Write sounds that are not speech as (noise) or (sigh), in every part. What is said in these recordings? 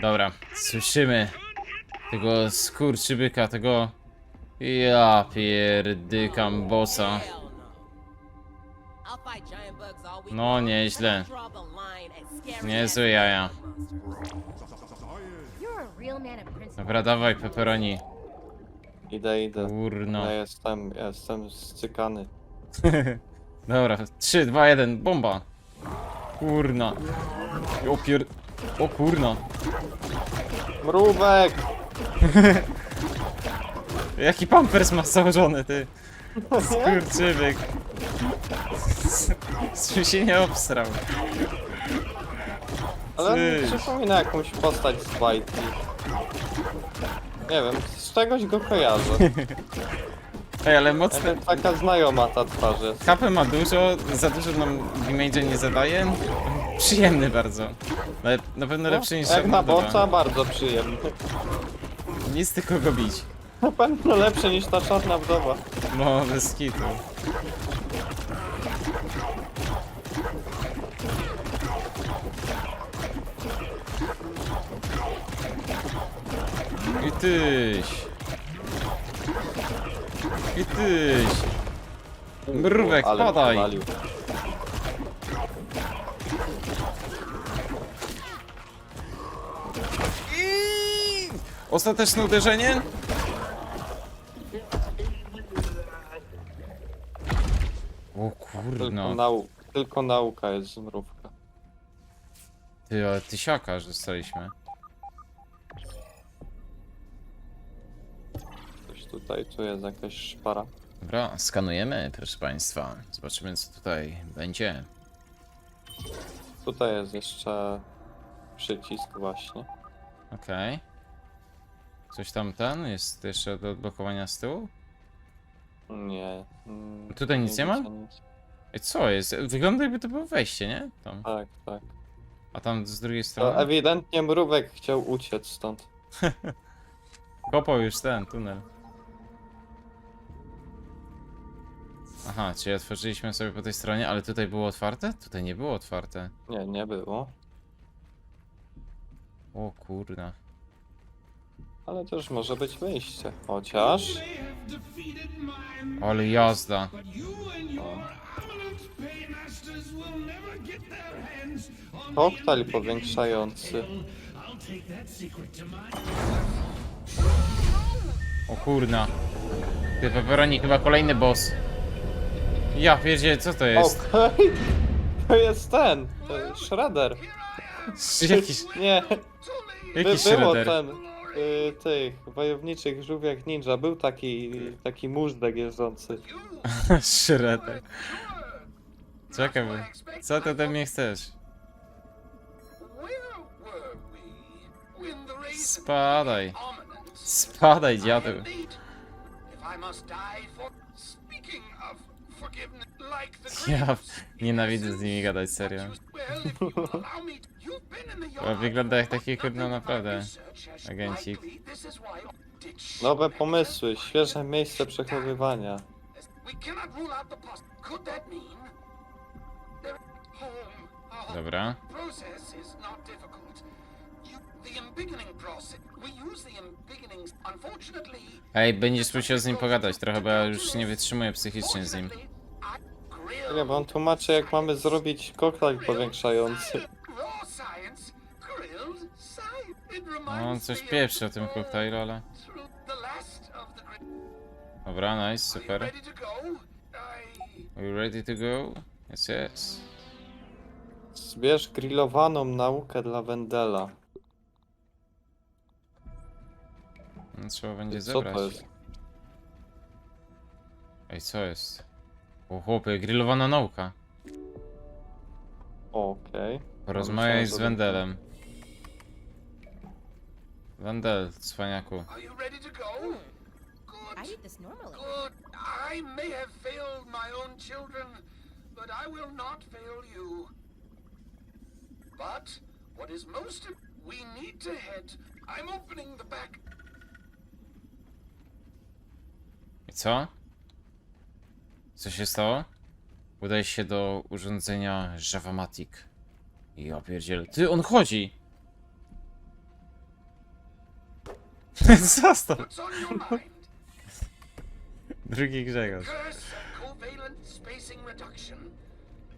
Dobra, słyszymy tego skurczybyka, tego... Ja pierdykam bossa. No, nieźle. Niezłe jaja. Dobra, dawaj pepperoni. Idę, idę. Kurno. Ja jestem, ja jestem zcykany. (laughs) Dobra, 3, 2, 1, bomba. Kurna. O pier... O kurna. Mrówek! (laughs) Jaki pampers ma założony, ty? Skurczybyk. Z czym się nie obstrał. Ale Ty. mi przypomina jakąś postać z bajki. Nie wiem, z czegoś go kojarzę. (laughs) Ej, ale mocne... Taka znajoma ta twarz jest. Kapę ma dużo, za dużo nam damage'a nie zadaje. Przyjemny bardzo. Ale na pewno lepszy niż No, Jak na Shadow bossa, bardzo przyjemny. Nic tylko go bić. Na pewno lepszy niż ta czarna wdowa. No, bez kitu. I tyś. I tyś. Mrówek, Ale padaj. powalił. I... Ostateczne uderzenie? O Tylko, kurno. nau tylko nauka jest z mrówka. Ty, ale tysiaka że dostaliśmy. Tutaj, tu jest jakaś szpara. Dobra, skanujemy, proszę państwa. Zobaczymy, co tutaj będzie. Tutaj jest jeszcze przycisk właśnie. Okej. Coś tam ten jest jeszcze do odblokowania z tyłu? Nie. mm, Tutaj nic nie ma? widzę nic. Ej, co jest? Wygląda jakby to było wejście, nie? Tam. Tak, tak. A tam z drugiej To strony? ewidentnie mrówek chciał uciec stąd. (laughs) Kopał już ten tunel. Aha, czyli otworzyliśmy sobie po tej stronie, ale tutaj było otwarte? Tutaj nie było otwarte. Nie, nie było. O kurna. Ale też może być wyjście. Chociaż. Ale jazda. Koktajl powiększający. O kurna. Ty, pepperoni, chyba kolejny boss. Ja pierdzie, co to jest? Okej. (laughs) To jest ten. To jest Shredder. Jakiś, Nie. By jakiś było shredder. ten. Y, tych wojowniczych żółwiach ninja. Był taki, taki móżdżek jeżdżący. (laughs) Shredder. Czekaj, bo- co ty ode mnie chcesz? Spadaj. Spadaj, dziadu. Ja nienawidzę z nimi gadać, serio. Bo (laughs) wygląda jak taki kurno naprawdę agencik. Nowe pomysły, świeże miejsce przechowywania. Dobra. Ej, będziesz musiał z nim pogadać trochę, bo ja już nie wytrzymuję psychicznie z nim. Nie, bo on tłumaczy jak mamy zrobić koktajl powiększający. No, on coś pieprzy o tym koktajlu, ale... Dobra, nice, super. Are you ready to go? Yes, yes. Zbierz grillowaną naukę dla Wendela. No, trzeba będzie Co zebrać. to jest? Ej, co jest? O chłopie, grillowana nauka. Okej. Porozmawiaj z Wendelem. Wendel, cwaniaku. are you ready to go? Good. I eat this normally. Good. I may have failed my own children, but I will not fail you. But what is most im- we need to head. I'm opening the back. I co? Co się stało? Udaj się do urządzenia Javamatic. Ja pierdzielę. Ty, on chodzi! (laughs) Zostaw! What's on your mind? Drugi Grzegorz. Curse of covalent spacing reduction.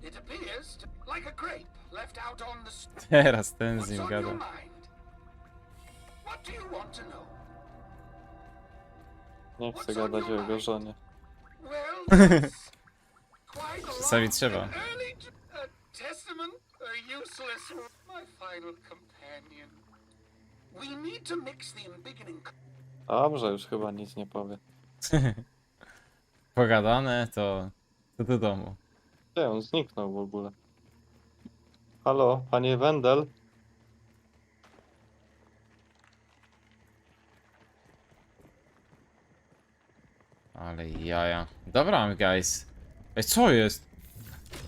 It appears to, like a grape left out on the. s- Teraz ten z What's nim on gada. your mind? What do you want to know? Nie chcę gadać o jego żonie. Czasami trzeba. Dobrze, już chyba nic nie powie. (laughs) Pogadane to... to do domu. Gdzie on zniknął w ogóle? Halo, panie Wendel? Ale jaja. Dobra, guys. Ej, co jest?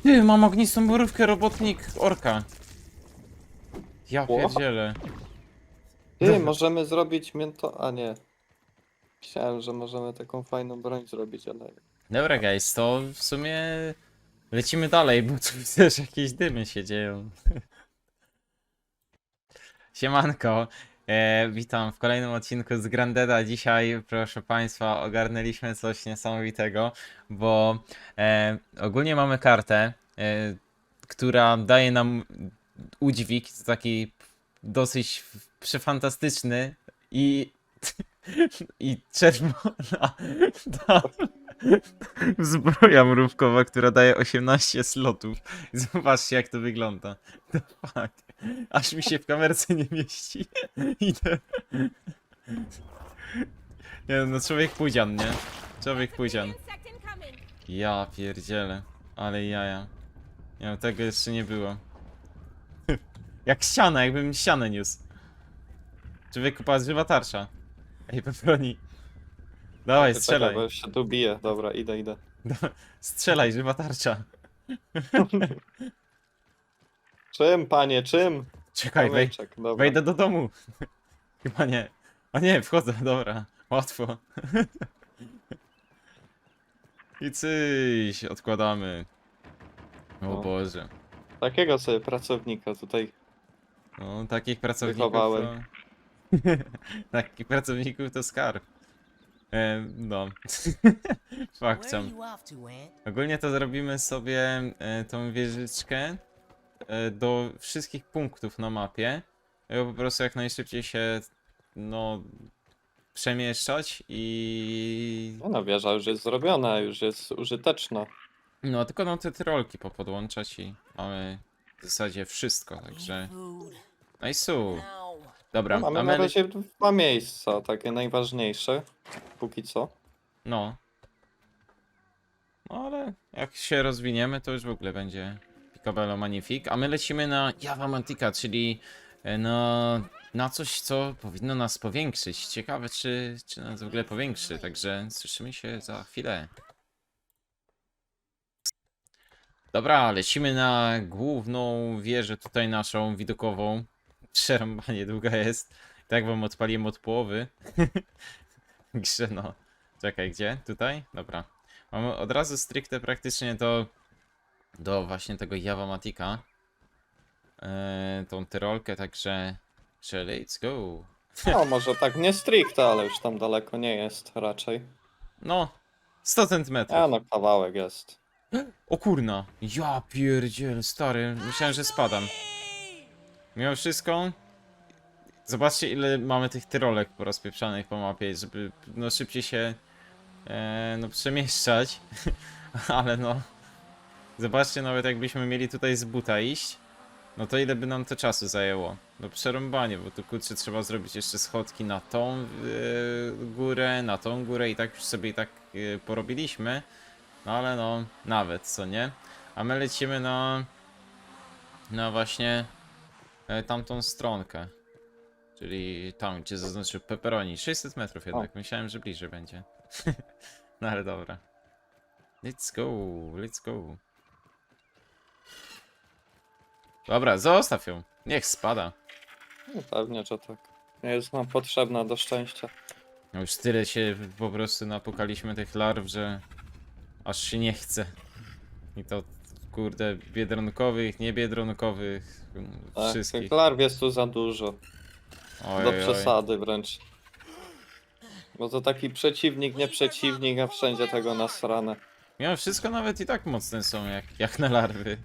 Ty, mam ognistą borówkę, robotnik orka. Ja O. pierdzielę. Ty, Dobra. możemy zrobić mięto... A nie. Myślałem, że możemy taką fajną broń zrobić, ale... Dobra, guys, to w sumie lecimy dalej, bo tu (laughs) że jakieś dymy się dzieją. (laughs) Siemanko, e, witam w kolejnym odcinku z Grandeda. Dzisiaj, proszę Państwa, ogarnęliśmy coś niesamowitego, bo e, ogólnie mamy kartę, e, która daje nam udźwig, taki dosyć przefantastyczny i, (laughs) i czerwona (laughs) (laughs) (laughs) zbroja mrówkowa, która daje 18 slotów. Zobaczcie jak to wygląda. (laughs) The fuck. Aż mi się w kamerce nie mieści. (laughs) Idę. Nie no, człowiek pójdzian, nie? Człowiek incoming. Ja pierdzielę. Ale jaja. Nie no, tego jeszcze nie było. Jak ściana, jakbym ścianę niósł. Człowieku, patrz, żywa tarcza. Ej, Pepperoni. Dawaj, Czekaj, strzelaj. bo się tu bije. Dobra, idę, idę. (laughs) Strzelaj, żywa tarcza. (laughs) Czym, panie, czym? Czekaj, wej, Kamyczek, dobra. wejdę do domu. (laughs) Chyba nie. A nie, wchodzę, dobra. Łatwo. I cyś, odkładamy. O No. Boże. Takiego sobie pracownika tutaj. No, takich pracowników Wychowałem. to... takich pracowników to skarb. E, no. (laughs) Ant? Ogólnie to zrobimy sobie e, tą wieżyczkę e, do wszystkich punktów na mapie. Po prostu jak najszybciej się no przemieszczać i No, no wieża już jest zrobiona, już jest użyteczna. no tylko no te tyrolki popodłączać i mamy w zasadzie wszystko, także no i su. Dobra, Mamy a na razie dwa miejsca, takie najważniejsze. Póki co. no. No ale jak się rozwiniemy, to już w ogóle będzie Picobello Magnifique, a my lecimy na Java Mantica, czyli e, na, na coś, co powinno nas powiększyć. Ciekawe, czy, czy nas w ogóle powiększy, także słyszymy się za chwilę. Dobra, lecimy na główną wieżę tutaj naszą, widokową. Przerąbanie długa jest. Tak wam odpaliłem od połowy. (laughs) Grze no. Czekaj, gdzie? Tutaj? Dobra. Mamy od razu stricte praktycznie do, do właśnie tego Javamatika. Eee, tą tyrolkę, także, że let's go. No, może tak nie stricte, ale już tam daleko nie jest raczej. No, 100 centymetrów. A no, kawałek jest. O kurna, ja pierdziel, stary, myślałem, że spadam. Mimo wszystko, zobaczcie ile mamy tych tyrolek porozpieprzanych po mapie, żeby no szybciej się e, no przemieszczać, (laughs) ale no, zobaczcie nawet jakbyśmy mieli tutaj z buta iść, no to ile by nam to czasu zajęło? No przerąbanie, bo tu kurczę trzeba zrobić jeszcze schodki na tą e, górę, na tą górę i tak już sobie i tak e, porobiliśmy. No ale no, nawet, co nie? A my lecimy na... Na właśnie... E, tamtą stronkę. Czyli tam, gdzie zaznaczył pepperoni. 600 metrów jednak, myślałem, że bliżej będzie. (laughs) no ale dobra. Let's go, let's go. Dobra, zostaw ją. Niech spada. No, pewnie, że tak. Nie jest nam potrzebna do szczęścia. No już tyle się po prostu napukaliśmy tych larw, że aż się nie chce. I to kurde biedronkowych, niebiedronkowych, Tak, wszystkich. tych larw jest tu za dużo. Oj, Do oj, oj. przesady wręcz. Bo to taki przeciwnik, nie przeciwnik, a wszędzie tego nasrane. Mimo wszystko nawet i tak mocne są jak, jak na larwy.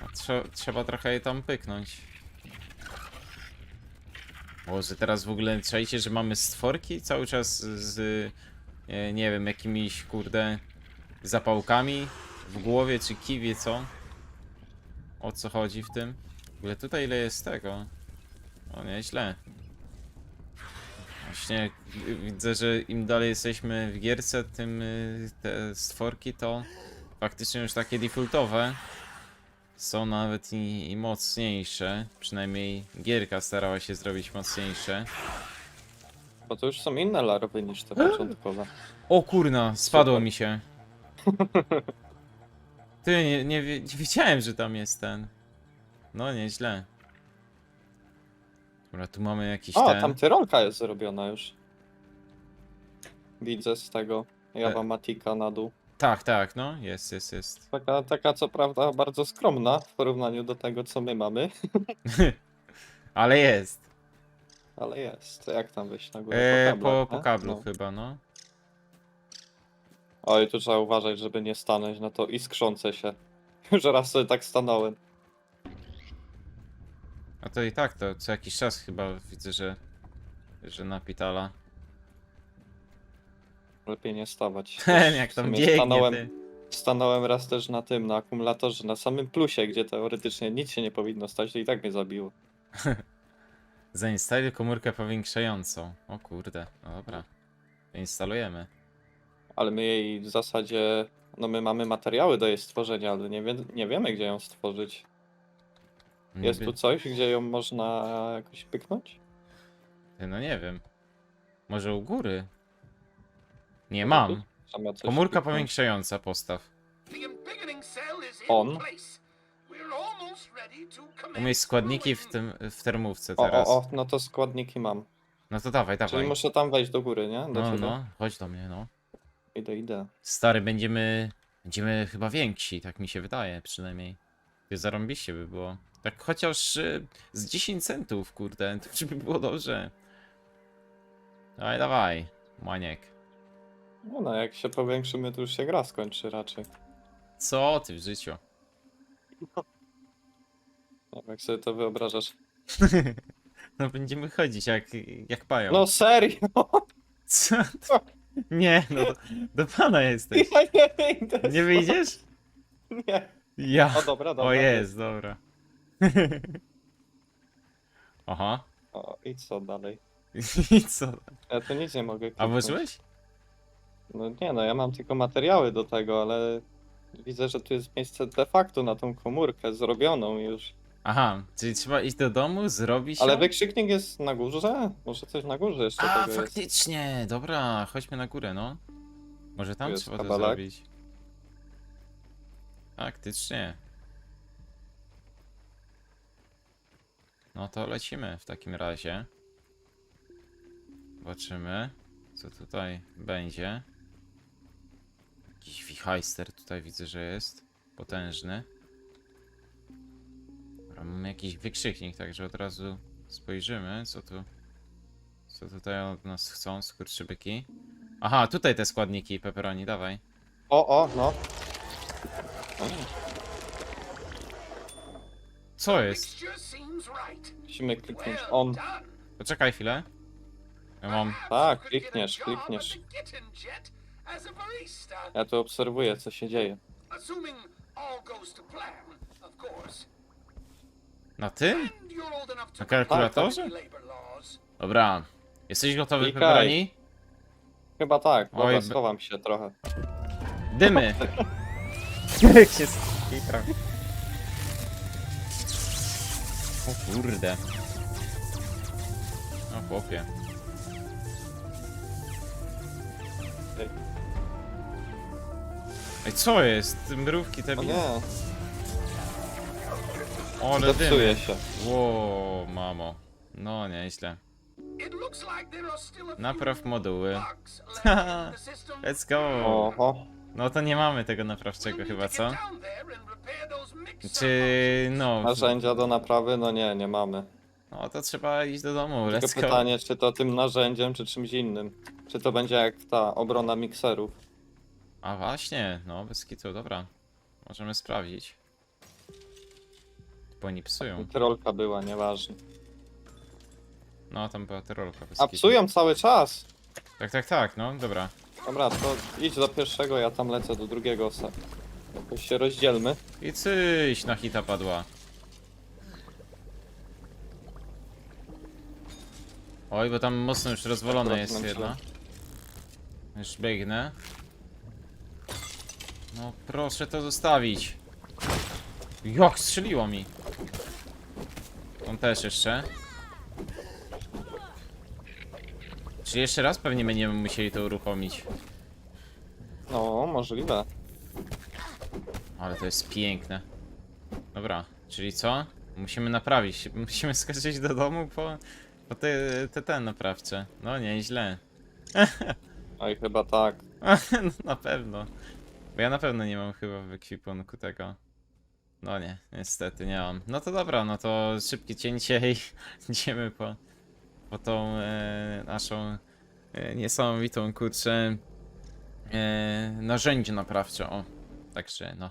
No, trze trzeba trochę je tam pyknąć. Boże, teraz w ogóle czajcie, że mamy stworki cały czas z, e, nie wiem, jakimiś, kurde, zapałkami w głowie, czy kiwie, co? O co chodzi w tym? W ogóle tutaj ile jest tego? O, nieźle. Właśnie y, widzę, że im dalej jesteśmy w gierce, tym y, te stworki to faktycznie już takie defaultowe są nawet i, i mocniejsze. Przynajmniej gierka starała się zrobić mocniejsze. Bo to już są inne larwy niż te (gasps) początkowe. O kurna, spadło Super. mi się. (laughs) Ty, nie, nie, wie- nie wiedziałem, że tam jest ten. No, nieźle. Dobra, tu mamy jakiś O, ten... tam tyrolka jest zrobiona już. Widzę z tego E. Jawamatika na dół. Tak, tak, no, jest, jest, jest. (laughs) Taka, taka co prawda bardzo skromna w porównaniu do tego co my mamy, (laughs) Ale jest. ale jest. Jak tam wyjść na górę? E, po, po nie? kablu No. chyba, no. Oj, tu trzeba uważać, żeby nie stanąć na to iskrzące się. (laughs) Już raz sobie tak stanąłem. A to i tak, to co jakiś czas chyba widzę, że, że napitala. Lepiej nie stawać. Ten (laughs) jak tam biegnie, stanąłem, ty. stanąłem raz też na tym, na akumulatorze, na samym plusie, gdzie teoretycznie nic się nie powinno stać, to i tak mnie zabiło. (laughs) Zainstaluj komórkę powiększającą. O kurde, no dobra. Instalujemy. Ale my jej w zasadzie, no my mamy materiały do jej stworzenia, ale nie, wie, nie wiemy gdzie ją stworzyć. Jest tu coś, gdzie ją można jakoś pyknąć? Ty, No nie wiem. Może u góry? Nie mam. coś Komórka pyknąć? powiększająca postaw. On. Umieć składniki w, tym, w termówce O, teraz. o, o, no to składniki mam. No to dawaj, Czyli dawaj. muszę tam wejść do góry, nie? Do No, ciebie. no, chodź do mnie, no. Idę, idę. Stary, będziemy. Będziemy chyba więksi, tak mi się wydaje przynajmniej. Ty zarąbiście by było. Tak chociaż y, z 10 centów, kurde, to już (laughs) by było dobrze. Dawaj, dawaj, maniek. No, no, jak się powiększymy, to już się gra skończy raczej. Co ty w życiu? Nie wiem, Jak sobie to wyobrażasz. (laughs) No będziemy chodzić jak, jak pają. No serio? Co? to- (laughs) (laughs) Nie, no do, do pana jesteś. Ja nie wyjdę. Nie wyjdziesz? Nie. Ja. O dobra, dobra. O jest, dobra. (laughs) Aha. O, i co dalej? (laughs) I co? Ja tu nic nie mogę A kliknąć. włożyłeś? No nie no, ja mam tylko materiały do tego, ale widzę, że tu jest miejsce de facto na tą komórkę zrobioną już. Aha, czyli trzeba iść do domu, zrobić Ale wykrzyknik jest na górze? Może coś na górze jeszcze A, tego jest. faktycznie, dobra, chodźmy na górę, no. Może tam Tu jest trzeba to zrobić. Faktycznie. No to lecimy w takim razie. Zobaczymy, co tutaj będzie. Jakiś wichajster tutaj widzę, że jest. Potężny. Dobra, mamy jakiś wykrzyknik, także od razu spojrzymy, co tu... Co tutaj od nas chcą, skurczybyki. Aha, tutaj te składniki pepperoni, dawaj. O, o, no. Co jest? Musimy kliknąć on. Poczekaj chwilę. Ja mam... Tak, a klikniesz, klikniesz. a. Ja tu obserwuję, co się dzieje. Assuming all goes to plan, of course. Na tym? Na kalkulatorze? understand labor laws. Dobra. Jesteś gotowy, Klikaj. pepperoni? Chyba tak, dobra, Oj, be- schowam się trochę. Dymy! (laughs) Jak się skitra. O kurde. O chłopie. Ej. Ej, co jest? Mrówki te O nie, O, ale zepsuje dymy. się. Mamo. No, nieźle. Napraw moduły. (laughs) Let's go! Oho. No to nie mamy tego naprawczego chyba, co? Czy no. Narzędzia do naprawy? No nie, nie mamy. No no to trzeba iść do domu, Tylko let's go. pytanie, czy to tym narzędziem, czy czymś innym. Czy to będzie jak ta obrona mikserów. A właśnie, no bez kitu, dobra. Możemy sprawdzić. Bo oni psują. Tyrolka była, nieważne. No, tam była tyrolka bez A kitu. psują cały czas! Tak, tak, tak, no, dobra. Dobra, to idź do pierwszego, ja tam lecę do drugiego. se- Jakoś się rozdzielmy. I cyś na hita padła. Oj, bo tam mocno już rozwalone jest mam jedna. Już biegnę. No proszę to zostawić. Jak strzeliło mi. On też jeszcze. Czy jeszcze raz pewnie będziemy musieli to uruchomić. No, możliwe. Ale to jest piękne. Dobra, czyli co? Musimy naprawić. (laughs) Musimy skoczyć do domu po, po te, te, te naprawcze. No nieźle. (laughs) Oj, chyba tak. (laughs) no, na pewno. Bo ja na pewno nie mam chyba w ekwipunku tego. No nie, niestety nie mam. No to dobra, no to szybkie cięcie i idziemy po, po tą e, naszą e, niesamowitą kurczę e, narzędzie naprawcze. O, także no.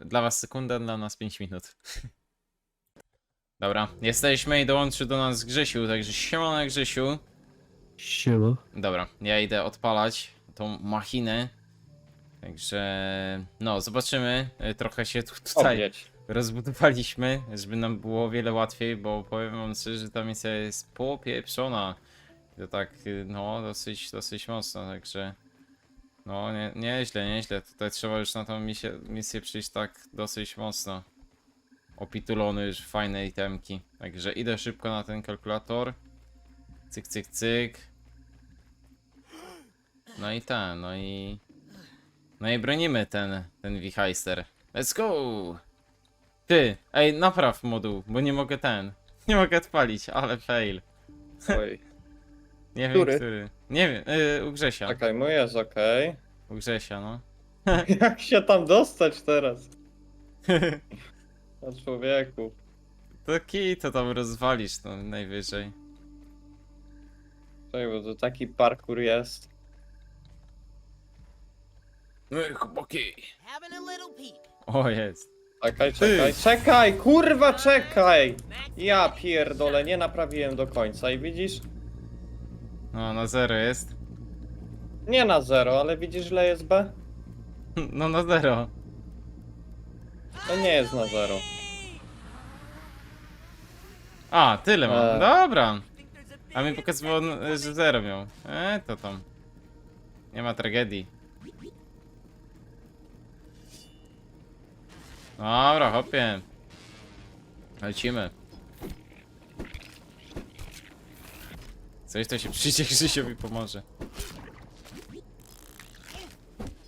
Dla was sekunda, dla nas 5 minut. (laughs) Dobra, jesteśmy i dołączy do nas Grzesiu, także siemano Grzesiu. Siema. Dobra, ja idę odpalać tą machinę. Także no, zobaczymy. E, Trochę się tu, tutaj Odjedź. rozbudowaliśmy, żeby nam było o wiele łatwiej, bo powiem wam szczerze, że ta misja jest popieprzona. I To tak, y, no, dosyć, dosyć mocno, także no, nie, nieźle, nieźle. Tutaj trzeba już na tą misję, misję przyjść tak dosyć mocno. Opitulony już w fajne itemki. Także idę szybko na ten kalkulator. Cyk, cyk, cyk. No i ten, no i... No i bronimy ten, ten Wichajster. Let's go! Ty, ej, napraw moduł, bo nie mogę ten. (laughs) Nie mogę odpalić, ale fail. Oj. (laughs) Nie Który? wiem, który. Nie wiem, yy, u Grzesia. Czekaj, mój jest okej. U Grzesia, no. (laughs) Jak się tam dostać teraz? O człowieku. To kij to tam rozwalisz, no najwyżej. Czekaj, bo to taki parkour jest. No chłopaki. Having a little peek. O, jest. Czekaj, czekaj, czekaj, kurwa, czekaj! Ja pierdolę, nie naprawiłem do końca i widzisz? No, na zero jest. Nie na zero, ale widzisz, ile jest B? No, na zero. To nie jest na zero. A, tyle mam. E. Dobra. A mi pokazywało, n- że zero miał. E, to tam. Nie ma tragedii. Dobra, hopie. Lecimy. Coś to się przyjdzie, (laughs) Krzysiowi pomoże.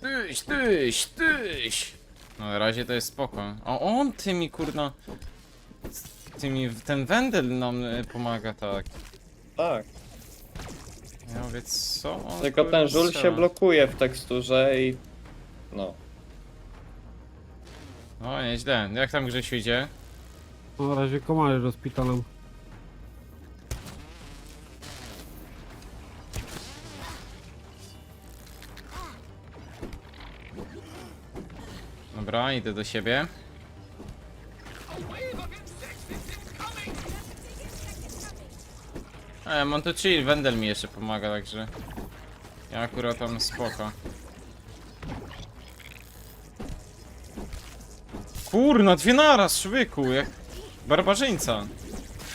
Tyś, tyś, tyś! No na razie to jest spoko. O, on tymi kurna... Tymi, ten wędel nam y, pomaga, tak. Tak. Ja mówię, co on Tylko kurwa ten żul się blokuje w teksturze i... No. No, nieźle. Jak tam Grzesiu idzie? Na razie komary rozpitalam. Dobra, idę do siebie. E, mam tu chill, wędel mi jeszcze pomaga, także... Ja akurat tam spoko. Kurna, dwie naraz, człowieku, jak barbarzyńca.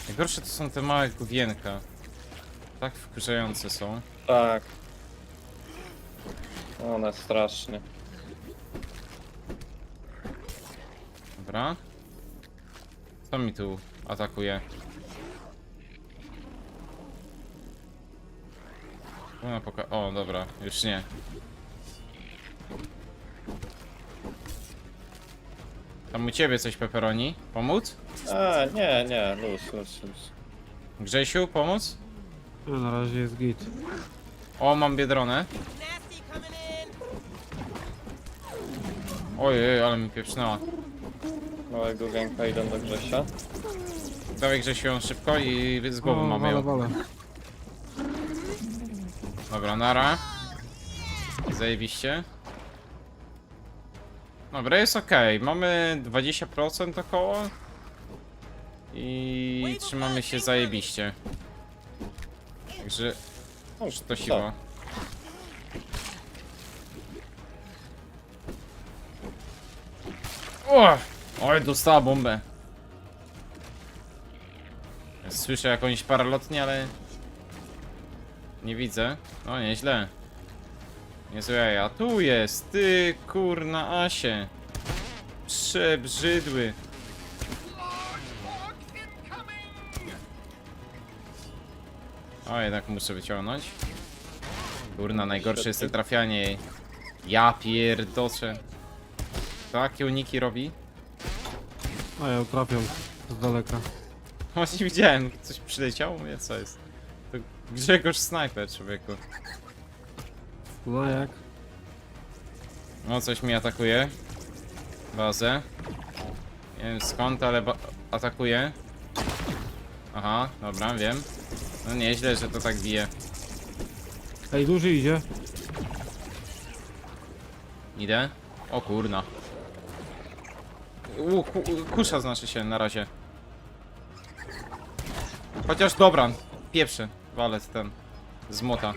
Najgorsze to są te małe gówienka. Tak wkurzające są. Tak. One strasznie. Dobra. Co mi tu atakuje? Ona poka- o, dobra, już nie. Tam u ciebie coś peperoni? Pomóc? A, nie, nie, luz, luz, luz. Grzesiu, pomóc? A na razie jest git. O, mam biedronę. Ojej, ale mi pieprznęła. Małego wienka idą do Grzesia. Dawaj Grzesiu ją szybko i z głową O, mamy wale, ją. wale. Dobra, nara. Zajebiście. Dobra, jest ok. Mamy 20% około. I trzymamy się zajebiście. Także... Już to siła. O! Oj, dostała bombę. Słyszę jakąś paralotnię, ale... Nie widzę. O, nieźle. Niezłe jaja. Tu jest, ty kurna Asie. Przebrzydły. O, jednak muszę wyciągnąć. Kurna, najgorsze jest to trafianie jej. Ja pierdoczę. Takie uniki robi? A ja trafiam z daleka. (laughs) Właśnie widziałem, coś przyleciało, mówię, co jest. To Grzegorz Snajper, człowieku. No jak? No, coś mi atakuje. Bazę. Nie wiem skąd, ale atakuje. Aha, dobra, wiem. No nieźle, że to tak bije. Ej, duży idzie. Idę. O kurna. U, ku, kusza znaczy się na razie. Chociaż dobra, pieprzy. Walet ten. Z młota.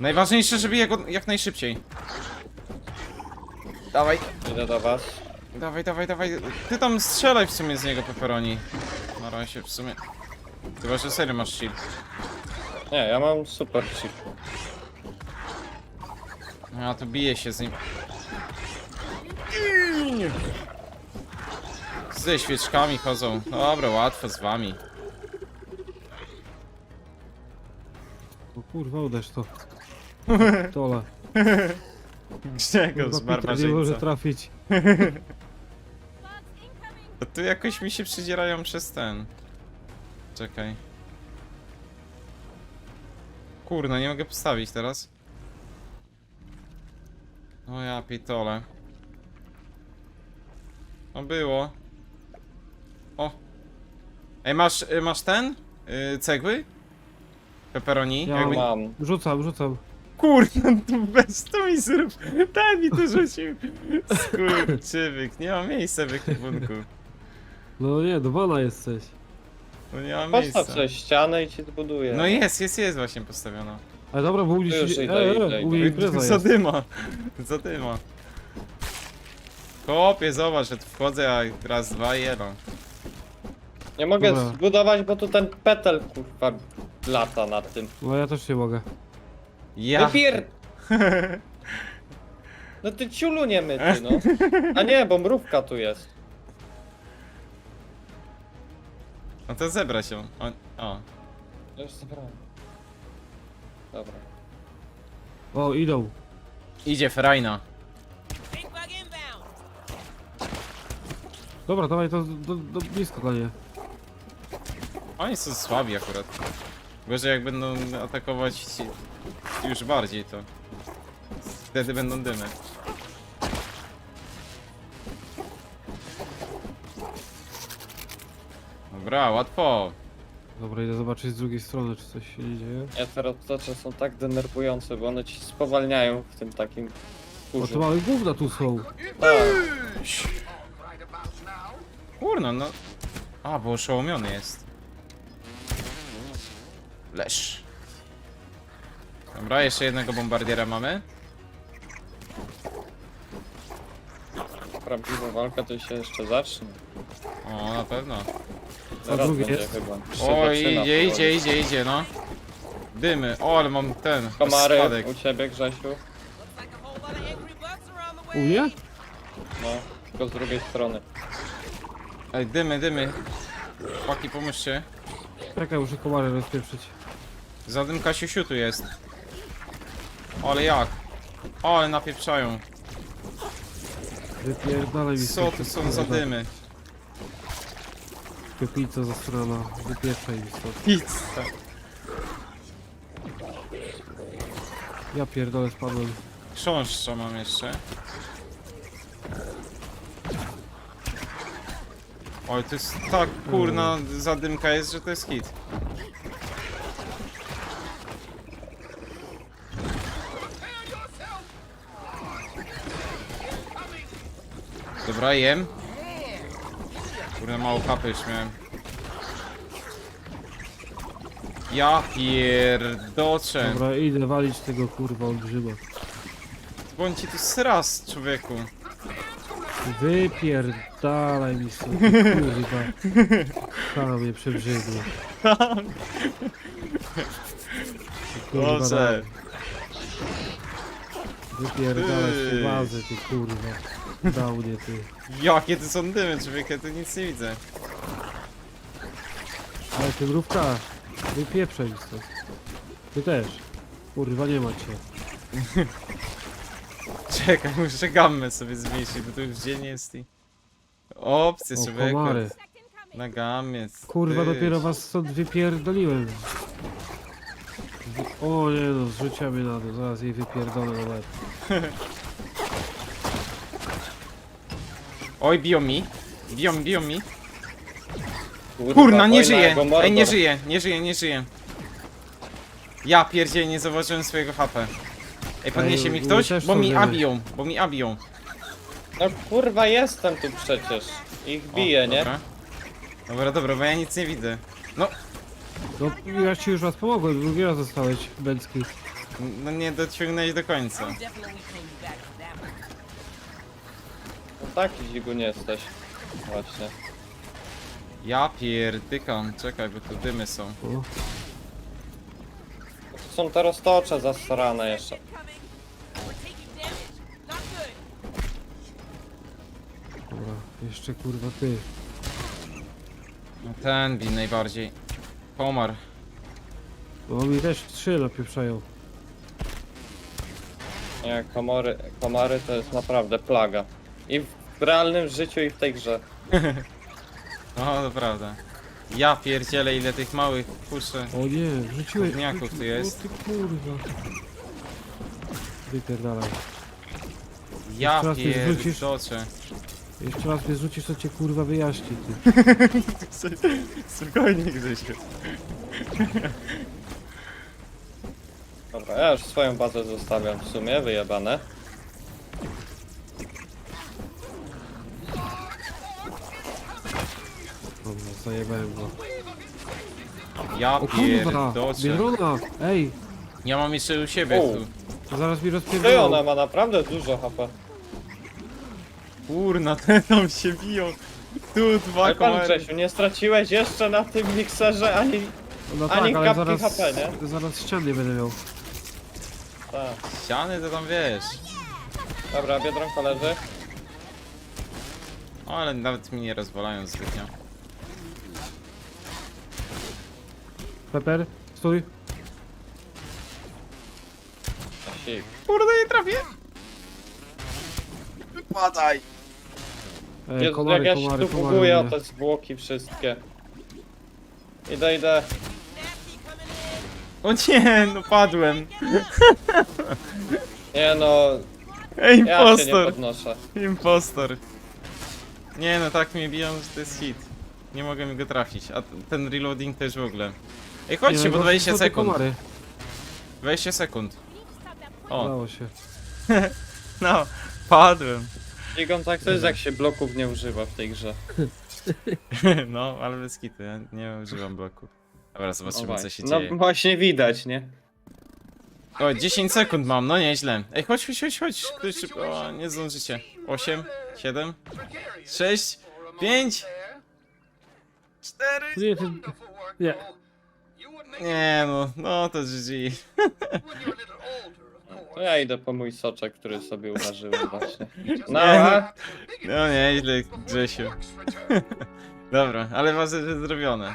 Najważniejsze, żeby jego jak najszybciej. Dawaj, Idę do was. dawaj, dawaj, dawaj. Ty tam strzelaj w sumie z niego pepperoni. Na razie w sumie. Chyba, że serio masz shield. Nie, ja mam super chip. A tu bije się z nim. Ze świeczkami chodzą. Dobra, łatwo z wami. O kurwa, uderz to. Tole. Grzego z Kurwa, Peter nie może barbarzyńca. trafić. To tu jakoś mi się przydzierają przez ten. Czekaj. Kurna, nie mogę postawić teraz. O ja pitole. No było. O. Ej, masz, y, masz ten? Y, cegły? Pepperoni? Ja Jakby... Mam. Rzucam, rzucam. Kurna, tu bez to mi zrób. Daj mi to rzucił. Skurczywyk, nie ma miejsca w ekwipunku. No nie, dwana jesteś. No nie ma Postaw miejsca. sobie ścianę i ci zbuduję. No jest, jest, jest właśnie postawiona. Ale dobra, bo u mnie Już się... idę, E, idę, e, u mnie idę. impreza jest. Zadyma. Zadyma. Kopie, zobacz, że tu wchodzę, a raz, dwa, jeden. Nie mogę Dobra. zbudować, bo tu ten petel kurwa lata nad tym. No ja też nie mogę. Ja. Wypier... (laughs) No ty ciulu nie myty, (laughs) no. A nie, bo mrówka tu jest. No to zebrać ją. O. o. Już zebrałem. Dobra. O, idą. Idzie Ferajna. Big bug inbound. Dobra, dawaj to do, do blisko dla. Oni są słabi akurat. Gorzej jak będą atakować ci już bardziej, to wtedy będą dymy. Dobra, łatwo. Dobra, idę zobaczyć z drugiej strony, czy coś się nie dzieje. Ja teraz zaczę są tak denerwujące, bo one ci spowalniają w tym takim O, to kurzu. małe gówna tu są. Tak. Kurno, no. A, bo oszołomiony jest. Lesz. Dobra, jeszcze jednego bombardiera mamy. Prawdziwa walka to się jeszcze zacznie. O, na pewno. Zaraz drugi będzie jest? chyba. O, zaczyna idzie, powoli. idzie, idzie, idzie, no. Dymy. O, ale mam ten. Komary Spadek. u ciebie, Grzesiu. U mnie? No, tylko z drugiej strony. Ej, dymy, dymy. Chłopaki, pomóżcie. Czekaj, muszę komary rozpieprzyć. Za dymka siusiu tu jest. Ale jak? O, ale napieprzają. Wypierdalaj mi Co to są za dymy? Pieplica zastrana. Wypieprzaj mi stąd. Pizza. Ja pierdolę spadłem. Chrząszcza mam jeszcze. Oj, to jest tak kurna zadymka jest, że to jest hit. Dobra, jem. Kurde, mało kapy już miałem. Ja pierdoczę. Dobra, idę walić tego kurwa olbrzyma. Bądź ci tu sras, człowieku. Wypierdalaj mi stąd, kurwa. Tam mnie przebrzydło. Kurwa, daj. Wypierdalaj z tej ty kurwa. Dał mnie ty. Jakie to są dymy, człowieku, ja tu nic nie widzę. Ale ty mrówka, wypieprzaj mi stąd. Ty też. Kurwa, nie macie. (laughs) Czekaj, muszę gammę sobie zmniejszyć, bo to już dzień jest i... Opcje, O, człowieku. komary. Na gamie. Kurwa, ty. dopiero was stąd wypierdoliłem. O nie no, zrzucia mnie na dół, zaraz jej wypierdolę na łeb. (laughs) Oj, biją mi. Biją, biją mi. Kurna, nie żyje! Ej, nie żyje, nie żyje, nie żyje. Ja pierdzielę, nie zauważyłem swojego HP. Ej, podniesie Ej, mi ktoś? też Bo mi abiją, bo mi abiją. No kurwa, jestem tu przecież. Ich O, bije, nie? Dobra. dobra, dobra, bo ja nic nie widzę. No, No, ja ci już was pomogłem, drugi raz zostałeś, Bęcki. no nie dociągnęłeś do końca. I'm definitely paying you back taki dzigu nie jesteś. Właśnie. Ja pierdykam, czekaj, bo tu dymy są. To są te roztocze zasrane jeszcze. Dobra, jeszcze kurwa ty. No ten bi najbardziej. Pomarł. No mi też trzy napieprzają. Nie, komory, komary to jest naprawdę plaga. I w realnym życiu i w tej grze. (laughs) No, to prawda. Ja pierdzielę ile tych małych kuszy. O nie, wrzuciłeś. Gówniaków tu jest. O ty kurwa. Wypierdalaj. Ja Jeszcze raz mnie zrzucisz? pierdoczę. Jeszcze raz mnie zrzucisz, to cię kurwa wyjaśni ty. (laughs) Spokojnie Grzesiu. Dobra, ja już swoją bazę zostawiam w sumie, wyjebane. Zajebałem go. Ja O kurwa. Biedrona! Ej, Ja mam jeszcze u siebie O. tu. to zaraz mi Ty ona rozpierdolą. ma naprawdę dużo HP. Kurna, (laughs) te tam się biją. Tu dwa Ale pan komary. Grzesiu, nie straciłeś jeszcze na tym mikserze ani... No Ani tak, ale kapki zaraz, HP, nie? zaraz ściany będę miał. Tak. Ściany to tam wiesz. Dobra, Biedronka leży. O, ale nawet mi nie rozwalają zbytnio. Pepper, stój. Kurde, nie trafię. Wypadaj. Ej, Jezu, jak komary, ja się komary, tu buguję o mnie. te zwłoki wszystkie. Idę, idę. O nie, no padłem. Nie no, Ej, ja się nie impostor. podnoszę. Impostor. Nie no, tak mnie biją, że to jest hit. Nie mogę mi go trafić, a t- ten reloading też w ogóle. Ej, chodźcie, bo no, 20 to te sekund. Komary. 20 sekund. O, Udało się. (laughs) no, padłem. Digon tak to jest jak się bloków nie używa w tej grze. (laughs) No, ale bez kitu, ja nie używam bloku. Dobra, No, zobaczymy co się no dzieje. właśnie widać, nie? O, 10 sekund mam, no nieźle. Ej, chodź, chodź, chodź, chodź. Ktoś szybko, o, nie zdążycie. 8, 7, 6, 5, 4. Nie, work, Nie. Nie no, no to GG. (laughs) To ja idę po mój soczek, który sobie uważyłem właśnie. (laughs) No, Nie, a? No nieźle, Grzesiu. (laughs) Dobra, ale ważne, że zrobione.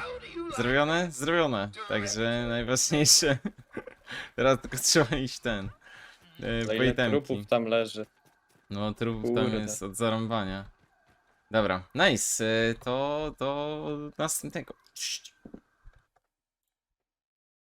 Zrobione? Zrobione. Także najważniejsze. Teraz tylko trzeba iść ten. Yy, To po ile itemki. trupów tam leży. No trupów tam Kurde. jest od zarąbania. Dobra, nice. y, To do następnego. Cześć.